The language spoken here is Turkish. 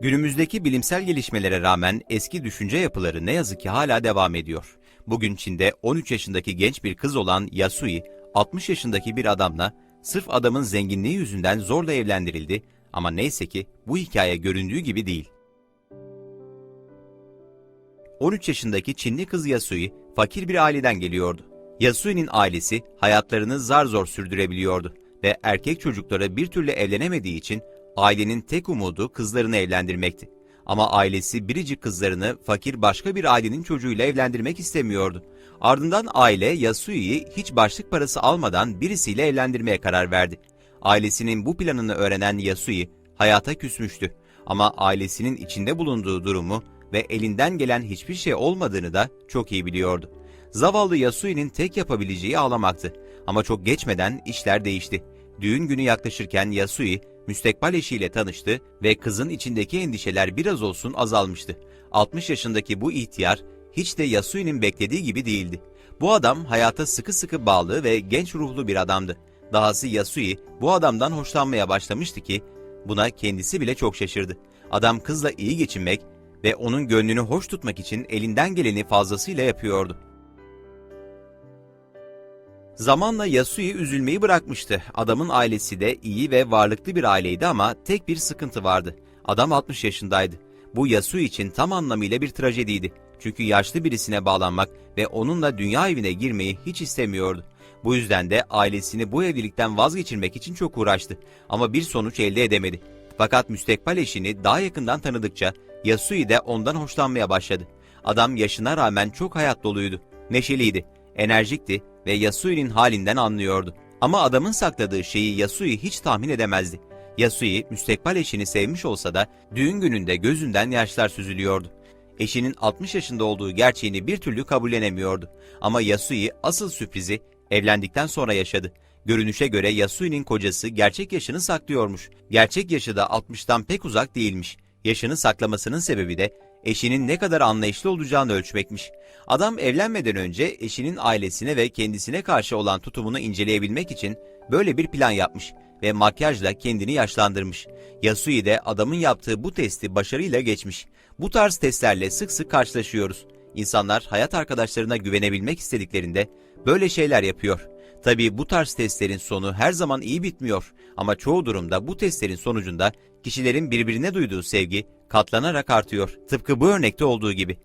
Günümüzdeki bilimsel gelişmelere rağmen eski düşünce yapıları ne yazık ki hala devam ediyor. Bugün Çin'de 13 yaşındaki genç bir kız olan Yasui, 60 yaşındaki bir adamla sırf adamın zenginliği yüzünden zorla evlendirildi ama neyse ki bu hikaye göründüğü gibi değil. 13 yaşındaki Çinli kız Yasui fakir bir aileden geliyordu. Yasui'nin ailesi hayatlarını zar zor sürdürebiliyordu ve erkek çocuklara bir türlü evlenemediği için ailenin tek umudu kızlarını evlendirmekti. Ama ailesi biricik kızlarını fakir başka bir ailenin çocuğuyla evlendirmek istemiyordu. Ardından aile Yasui'yi hiç başlık parası almadan birisiyle evlendirmeye karar verdi. Ailesinin bu planını öğrenen Yasui hayata küsmüştü. Ama ailesinin içinde bulunduğu durumu ve elinden gelen hiçbir şey olmadığını da çok iyi biliyordu. Zavallı Yasui'nin tek yapabileceği ağlamaktı. Ama çok geçmeden işler değişti. Düğün günü yaklaşırken Yasui, müstekbal eşiyle tanıştı ve kızın içindeki endişeler biraz olsun azalmıştı. 60 yaşındaki bu ihtiyar hiç de Yasui'nin beklediği gibi değildi. Bu adam hayata sıkı sıkı bağlı ve genç ruhlu bir adamdı. Dahası Yasui bu adamdan hoşlanmaya başlamıştı ki buna kendisi bile çok şaşırdı. Adam kızla iyi geçinmek ve onun gönlünü hoş tutmak için elinden geleni fazlasıyla yapıyordu. Zamanla Yasui üzülmeyi bırakmıştı. Adamın ailesi de iyi ve varlıklı bir aileydi ama tek bir sıkıntı vardı. Adam 60 yaşındaydı. Bu Yasui için tam anlamıyla bir trajediydi. Çünkü yaşlı birisine bağlanmak ve onunla dünya evine girmeyi hiç istemiyordu. Bu yüzden de ailesini bu evlilikten vazgeçirmek için çok uğraştı ama bir sonuç elde edemedi. Fakat müstekbel eşini daha yakından tanıdıkça Yasui de ondan hoşlanmaya başladı. Adam yaşına rağmen çok hayat doluydu, neşeliydi, enerjikti ve Yasui'nin halinden anlıyordu. Ama adamın sakladığı şeyi Yasui hiç tahmin edemezdi. Yasui müstekbel eşini sevmiş olsa da düğün gününde gözünden yaşlar süzülüyordu. Eşinin 60 yaşında olduğu gerçeğini bir türlü kabullenemiyordu. Ama Yasui asıl sürprizi evlendikten sonra yaşadı. Görünüşe göre Yasui'nin kocası gerçek yaşını saklıyormuş. Gerçek yaşı da 60'tan pek uzak değilmiş. Yaşını saklamasının sebebi de eşinin ne kadar anlayışlı olacağını ölçmekmiş. Adam evlenmeden önce eşinin ailesine ve kendisine karşı olan tutumunu inceleyebilmek için böyle bir plan yapmış ve makyajla kendini yaşlandırmış. Yasui de adamın yaptığı bu testi başarıyla geçmiş. Bu tarz testlerle sık sık karşılaşıyoruz. İnsanlar hayat arkadaşlarına güvenebilmek istediklerinde böyle şeyler yapıyor. Tabii bu tarz testlerin sonu her zaman iyi bitmiyor ama çoğu durumda bu testlerin sonucunda kişilerin birbirine duyduğu sevgi katlanarak artıyor. Tıpkı bu örnekte olduğu gibi.